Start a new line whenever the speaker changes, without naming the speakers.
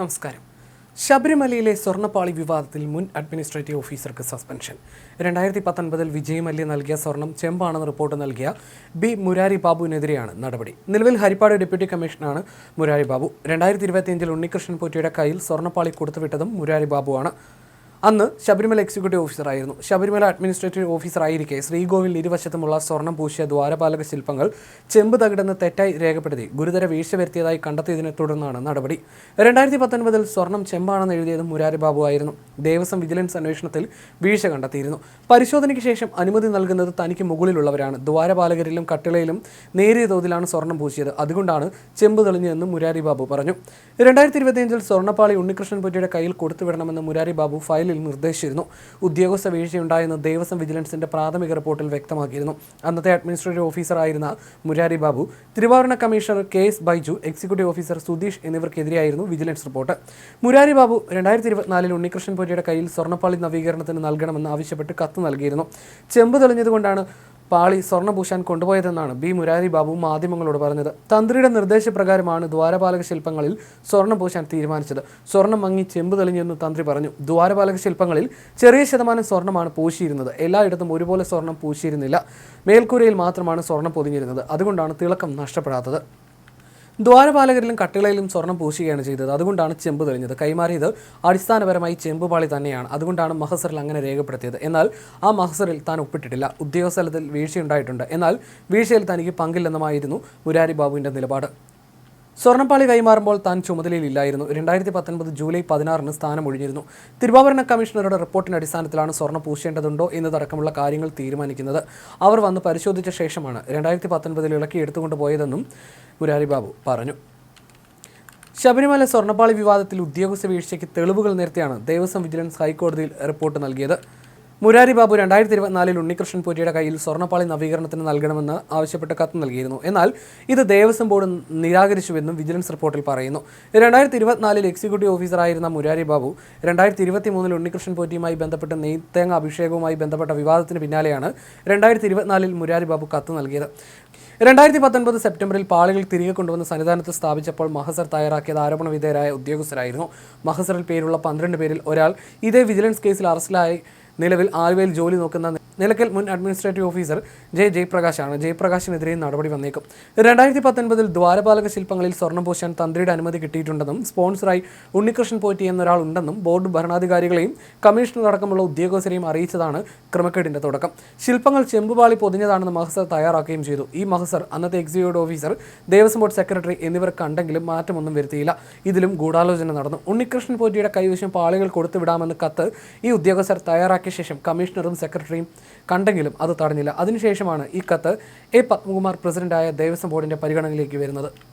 നമസ്കാരം. ശബരിമലയിലെ സ്വർണപ്പാളി വിവാദത്തിൽ മുൻ അഡ്മിനിസ്ട്രേറ്റീവ് ഓഫീസർക്ക് സസ്പെൻഷൻ. രണ്ടായിരത്തി പത്തൊൻപതിൽ വിജയ് മല്യ നൽകിയ സ്വർണം ചെമ്പാണെന്ന് റിപ്പോർട്ട് നൽകിയ ബി മുരാരി ബാബുവിനെതിരെയാണ് നടപടി. നിലവിൽ ഹരിപ്പാട് ഡെപ്യൂട്ടി കമ്മീഷണറാണ് മുരാരി ബാബു. രണ്ടായിരത്തി ഇരുപത്തിയഞ്ചിൽ ഉണ്ണികൃഷ്ണൻ പോറ്റിയുടെ കയ്യിൽ സ്വർണപ്പാളി കൊടുത്തുവിട്ടതും മുരാരി ബാബുവാണ്. അന്ന് ശബരിമല എക്സിക്യൂട്ടീവ് ഓഫീസറായിരുന്നു ശബരിമല അഡ്മിനിസ്ട്രേറ്റീവ് ഓഫീസറായിരിക്കെ ശ്രീകോവിൽ ഇരുവശത്തുമുള്ള സ്വർണം പൂശിയ ദ്വാരപാലക ശില്പങ്ങൾ ചെമ്പ് തകിടെന്ന് തെറ്റായി രേഖപ്പെടുത്തി. ഗുരുതര വീഴ്ച വരുത്തിയതായി കണ്ടെത്തിയതിനെ തുടർന്നാണ് നടപടി. രണ്ടായിരത്തി പത്തൊൻപതിൽ സ്വർണം ചെമ്പാണെന്ന് എഴുതിയത് മുരാരി ബാബു ആയിരുന്നു. ദേവസ്വം വിജിലൻസ് അന്വേഷണത്തിൽ വീഴ്ച കണ്ടെത്തിയിരുന്നു. പരിശോധനയ്ക്ക് ശേഷം അനുമതി നൽകുന്നത് തനിക്ക് മുകളിലുള്ളവരാണ്. ദ്വാരപാലകരിലും കട്ടിളയിലും നേരിയ തോതിലാണ് സ്വർണം പൂശിയത്. അതുകൊണ്ടാണ് ചെമ്പ് തെളിഞ്ഞതെന്ന് മുരാരി ബാബു പറഞ്ഞു. രണ്ടായിരത്തി ഇരുപത്തിയഞ്ചിൽ സ്വർണപ്പാളി ഉണ്ണികൃഷ്ണൻ പൊറ്റിയുടെ കയ്യിൽ കൊടുത്തുവിടണമെന്ന് മുരാരി ബാബു ഫയലിൽ നിർദ്ദേശിച്ചിരുന്നു. ഉദ്യോഗസ്ഥ വീഴ്ചയുണ്ടായെന്ന് ദേവസ്വം വിജിലൻസിന്റെ പ്രാഥമിക റിപ്പോർട്ടിൽ വ്യക്തമാക്കിയിരുന്നു. അന്നത്തെ അഡ്മിനിസ്ട്രേറ്റീവ് ഓഫീസറായിരുന്ന മുരാരി ബാബു തിരുവാഭരണ commissioner K S Baiju executive officer Sudheesh എന്നിവർക്കെതിരെയായിരുന്നു vigilance report. Murari Babu രണ്ടായിരത്തി ഇരുപത്തിനാലിൽ ഉണ്ണികൃഷ്ണൻ പൊറ്റിയുടെ കയ്യിൽ സ്വർണപ്പാളി നവീകരണത്തിന് നൽകണമെന്ന് ആവശ്യപ്പെട്ട് കത്ത് നൽകിയിരുന്നു. ചെമ്പ് തെളിഞ്ഞതുകൊണ്ടാണ് പാളി സ്വർണഭൂഷാൻ കൊണ്ടുപോയതെന്നാണ് ബി. മുരാരി ബാബു മാധ്യമങ്ങളോട് പറഞ്ഞത്. തന്ത്രിയുടെ നിർദ്ദേശപ്രകാരമാണ് ദ്വാരപാലക ശില്പങ്ങളിൽ സ്വർണഭൂഷാൻ തീരുമാനിച്ചത്. സ്വർണം മങ്ങി ചെമ്പ് തെളിഞ്ഞെന്ന് തന്ത്രി പറഞ്ഞു. ദ്വാരപാലക ശില്പങ്ങളിൽ ചെറിയ ശതമാനം സ്വർണമാണ് പൂശിയിരുന്നത്. എല്ലായിടത്തും ഒരുപോലെ സ്വർണം പൂശിയിരുന്നില്ല. മേൽക്കൂരയിൽ മാത്രമാണ് സ്വർണം പൊതിഞ്ഞിരുന്നത്. അതുകൊണ്ടാണ് തിളക്കം നഷ്ടപ്പെടാത്തത്. ദ്വാരപാലകരിലും കട്ടിളയിലും സ്വർണം പൂശുകയാണ് ചെയ്തത്. അതുകൊണ്ടാണ് ചെമ്പ് തെളിഞ്ഞത്. കൈമാറിയത് അടിസ്ഥാനപരമായി ചെമ്പുപാളി തന്നെയാണ്. അതുകൊണ്ടാണ് മഹസറിൽ അങ്ങനെ രേഖപ്പെടുത്തിയത്. എന്നാൽ ആ മഹസറിൽ താൻ ഒപ്പിട്ടിട്ടില്ല. ഉദ്യോഗസ്ഥലത്തിൽ വീഴ്ചയുണ്ടായിട്ടുണ്ട്. എന്നാൽ വീഴ്ചയിൽ തനിക്ക് പങ്കില്ലെന്നുമായിരുന്നു മുരാരി ബാബുവിന്റെ നിലപാട്. സ്വർണപ്പാളി കൈമാറുമ്പോൾ താൻ ചുമതലയിലില്ലായിരുന്നു. രണ്ടായിരത്തി പത്തൊൻപത് ജൂലൈ പതിനാറിന് സ്ഥാനം ഒഴിഞ്ഞിരുന്നു. തിരുവാഭരണ കമ്മീഷണറുടെ റിപ്പോർട്ടിന്റെ അടിസ്ഥാനത്തിലാണ് സ്വർണം പൂശേണ്ടതുണ്ടോ എന്നതടക്കമുള്ള കാര്യങ്ങൾ തീരുമാനിക്കുന്നത് അവർ വന്ന് പരിശോധിച്ച ശേഷമാണ് രണ്ടായിരത്തി പത്തൊൻപതിൽ ഇളക്കി എടുത്തുകൊണ്ട് പോയതെന്നും മുരാരി ബാബു പറഞ്ഞു. ശബരിമല സ്വർണപ്പാളി വിവാദത്തിൽ ഉദ്യോഗസ്ഥ വീഴ്ചയ്ക്ക് തെളിവുകൾ നേരത്തെയാണ് ദേവസ്വം വിജിലൻസ് ഹൈക്കോടതിയിൽ റിപ്പോർട്ട് നൽകിയത്. മുരാരി ബാബു രണ്ടായിരത്തി ഇരുപത്തിനാലിൽ ഉണ്ണികൃഷ്ണൻ പൂരിയുടെ കയ്യിൽ സ്വർണപ്പാളി നവീകരണത്തിന് നൽകണമെന്ന് ആവശ്യപ്പെട്ട് കത്ത് നൽകിയിരുന്നു. എന്നാൽ ഇത് ദേവസ്വം ബോർഡ് നിരാകരിച്ചുവെന്നും വിജിലൻസ് റിപ്പോർട്ടിൽ പറയുന്നു. രണ്ടായിരത്തി ഇരുപത്തിനാലിൽ എക്സിക്യൂട്ടീവ് ഓഫീസറായിരുന്ന മുരാരി ബാബു രണ്ടായിരത്തി ഇരുപത്തി മൂന്നിൽ ഉണ്ണികൃഷ്ണൻ പോറ്റിയുമായി ബന്ധപ്പെട്ട് നെയ്ത്തേങ്ങ അഭിഷേകവുമായി ബന്ധപ്പെട്ട വിവാദത്തിന് പിന്നാലെയാണ് രണ്ടായിരത്തി ഇരുപത്തിനാലിൽ മുരാരി ബാബു കത്ത് നൽകിയത്. രണ്ടായിരത്തി പത്തൊൻപത് സെപ്റ്റംബറിൽ പാളികൾ തിരികെ കൊണ്ടുവന്ന് സന്നിധാനത്ത് സ്ഥാപിച്ചപ്പോൾ മഹസർ തയ്യാറാക്കിയത് ആരോപണ വിധേയരായ ഉദ്യോഗസ്ഥരായിരുന്നു. മഹസറിൽ പേരുള്ള പന്ത്രണ്ട് പേരിൽ ഒരാൾ. ഇതേ വിജിലൻസ് കേസിൽ അറസ്റ്റിലായി നിലവിൽ ആലുവയിൽ ജോലി നോക്കുന്ന നിലയ്ക്കൽ മുൻ അഡ്മിനിസ്ട്രേറ്റീവ് ഓഫീസർ ജെ ജയപ്രകാശാണ് ജയപ്രകാശിനെതിരെ നടപടി വന്നേക്കും. രണ്ടായിരത്തി പത്തൊൻപതിൽ ദ്വാരപാലക ശില്പങ്ങളിൽ സ്വർണം പൂശാൻ തന്ത്രിയുടെ അനുമതി കിട്ടിയിട്ടുണ്ടെന്നും സ്പോൺസറായി ഉണ്ണികൃഷ്ണൻ പോറ്റി എന്നൊരാൾ ഉണ്ടെന്നും ബോർഡ് ഭരണാധികാരികളെയും കമ്മീഷണർ അടക്കമുള്ള ഉദ്യോഗസ്ഥരെയും അറിയിച്ചതാണ് ക്രമക്കേടിന്റെ തുടക്കം. ശില്പങ്ങൾ ചെമ്പുപാളി പൊതിഞ്ഞതാണെന്ന് മഹസർ തയ്യാറാക്കുകയും ചെയ്തു. ഈ മഹസർ അന്നത്തെ executive officer Devaswom board secretary എന്നിവർ കണ്ടെങ്കിലും മാറ്റമൊന്നും വരുത്തിയില്ല. ഇതിലും ഗൂഢാലോചന നടന്നു. ഉണ്ണികൃഷ്ണൻ പോറ്റിയുടെ കൈവശം പാളികൾ കൊടുത്തുവിടാമെന്ന് കത്ത് ഈ ഉദ്യോഗസ്ഥർ തയ്യാറാക്കിയ ശേഷം കമ്മീഷണറും സെക്രട്ടറിയും കണ്ടെങ്കിലും അത് തടഞ്ഞില്ല. അതിനുശേഷമാണ് ഈ കത്ത് എ പത്മകുമാർ പ്രസിഡന്റായ ദേവസ്വം ബോർഡിന്റെ പരിഗണനയിലേക്ക് വരുന്നത്.